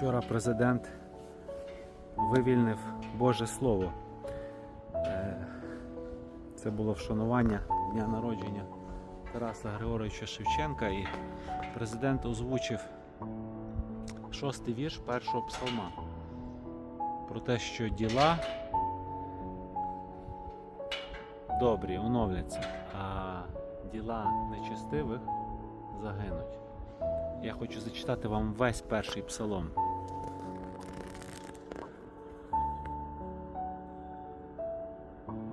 Вчора президент вивільнив Боже Слово. Е, Це було вшанування дня народження Тараса Григоровича Шевченка, і президент озвучив шостий вірш першого псалма про те, що діла добрі оновляться, а діла нечестивих загинуть. Я хочу зачитати вам весь перший псалом.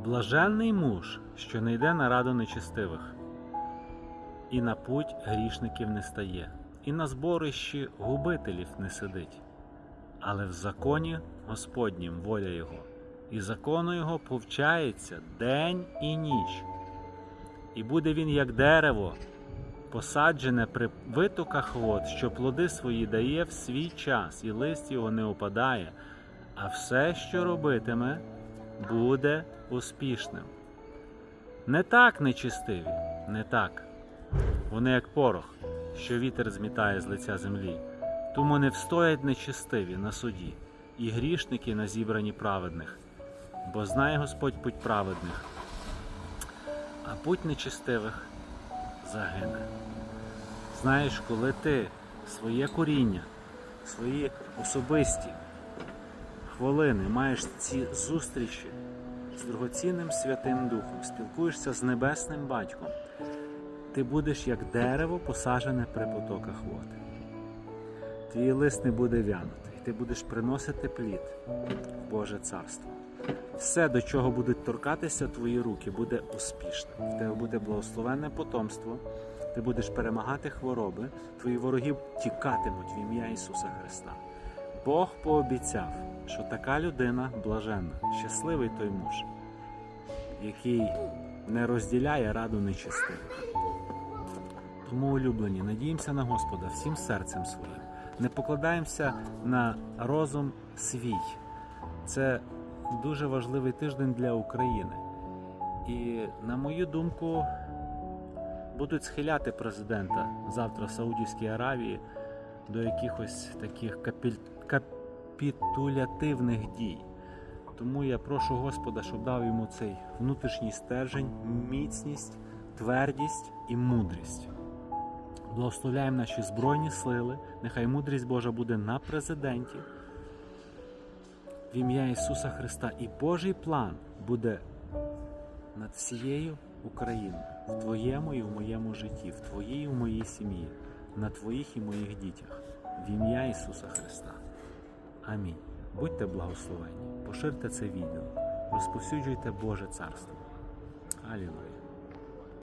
Блаженний муж, що не йде на раду нечестивих, і на путь грішників не стає, і на зборищі губителів не сидить, але в законі Господнім воля його, і закону його повчається день і ніч. І буде він як дерево, посаджене при витоках вод, що плоди свої дає в свій час, і лист його не опадає, а все, що робитиме, буде успішним. Не так нечистиві, не так. Вони як порох, що вітер змітає з лиця землі. Тому не встоять нечистиві на суді, і грішники на зібранні праведних, бо знає Господь путь праведних, а путь нечистивих загине. Знаєш, коли ти своє коріння, свої особисті хвилини маєш ці зустрічі з дорогоцінним Святим Духом, спілкуєшся з Небесним Батьком, ти будеш як дерево, посаджене при потоках води. Твій лист не буде вянути, і ти будеш приносити плід в Боже Царство. Все, до чого будуть торкатися твої руки, буде успішним. В тебе буде благословенне потомство, ти будеш перемагати хвороби, твої вороги тікатимуть в ім'я Ісуса Христа. Бог пообіцяв, що така людина блаженна, щасливий той муж, який не розділяє раду нечистивих. Тому, улюблені, надіємося на Господа всім серцем своїм. Не покладаємося на розум свій. Це дуже важливий тиждень для України. І, на мою думку, будуть схиляти президента завтра в Саудівській Аравії до якихось таких капіль- капітулятивних дій. Тому я прошу Господа, щоб дав йому цей внутрішній стержень, міцність, твердість і мудрість. Благословляємо наші Збройні сили. Нехай мудрість Божа буде на президенті. В ім'я Ісуса Христа. І Божий план буде над всією Україною, в твоєму і в моєму житті, в твоїй і в моїй сім'ї, на твоїх і моїх дітях. В ім'я Ісуса Христа. Амінь. Будьте благословені, поширте це відео, розповсюджуйте Боже Царство. Алілуя.